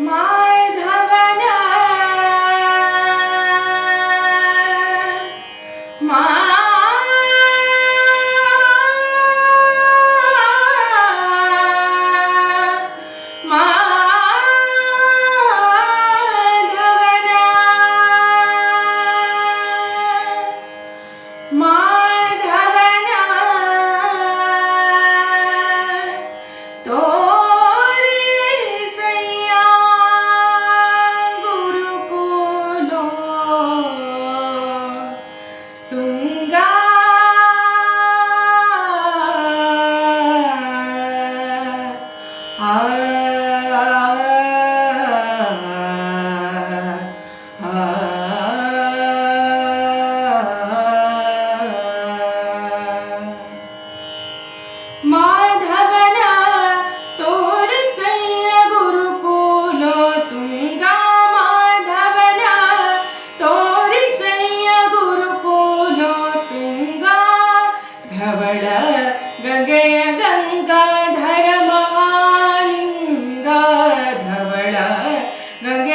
മാധവന. മാധവന. മാ Hare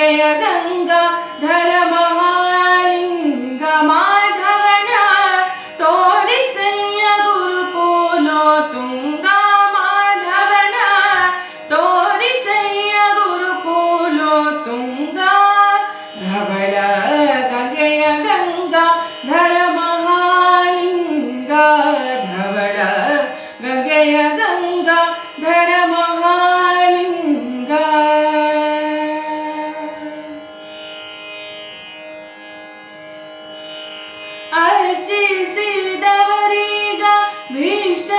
ജയ ഗംഗ ധര മഹാലിംഗ മാധവന തോരിസയ്യ ഗുരുകൂലോ തുംഗ മാധവന തോരിസയ്യ ഗുരുകൂലോ തുംഗ ധവല ഗംഗയ ഗംഗ ധര മഹാലിംഗ ಅರ್ಚಿಸಿದವರೀಗ ಭೀಷ್ಟ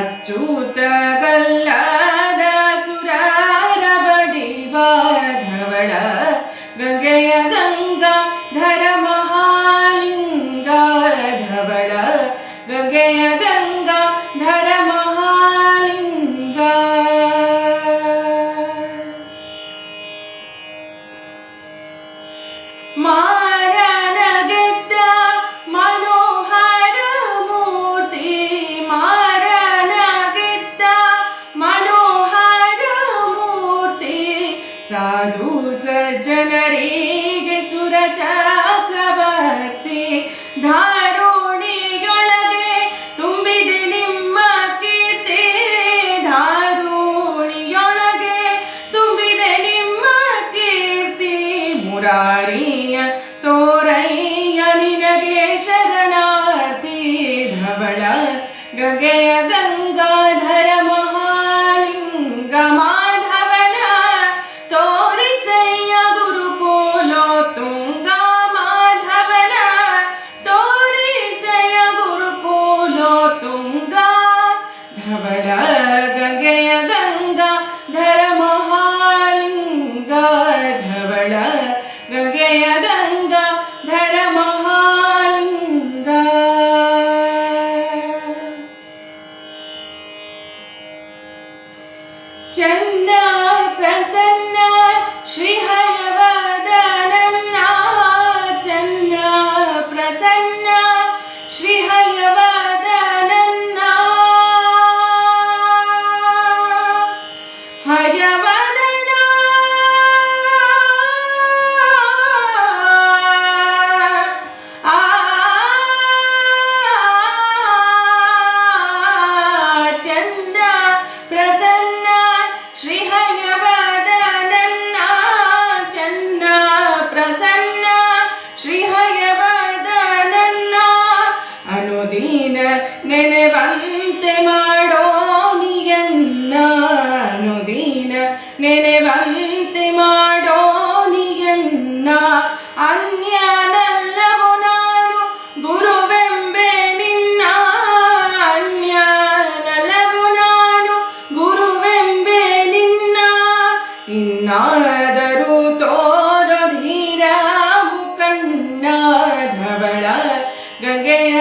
ಅಚ್ಚೂತಗಲ್ಲಾದ ಸುರಾರ ಬಡಿವಾಧವಳ ಗಂಗೆಯ daddy ನೆನೆವಂತೆ ಮಾಡೋ ನಿಯನ್ನ ಅನ್ಯನಲ್ಲವು ನಾನು ಗುರುವೆಂಬೆ ನಿನ್ನ ಅನ್ಯನಲ್ಲವು ನಾನು ಗುರುವೆಂಬೆ ನಿನ್ನ ಇನ್ನಾದರೂ ತೋರ ಧೀರ ಮುಖನ್ನ ಧವಳ ಗಂಗೆಯ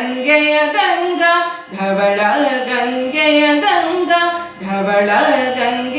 ಗಂಗೆಯ ಗಂಗಾ ಧವಳ ಗಂಗೆಯ ಗಂಗಾ ಧವಳ ಗಂಗ.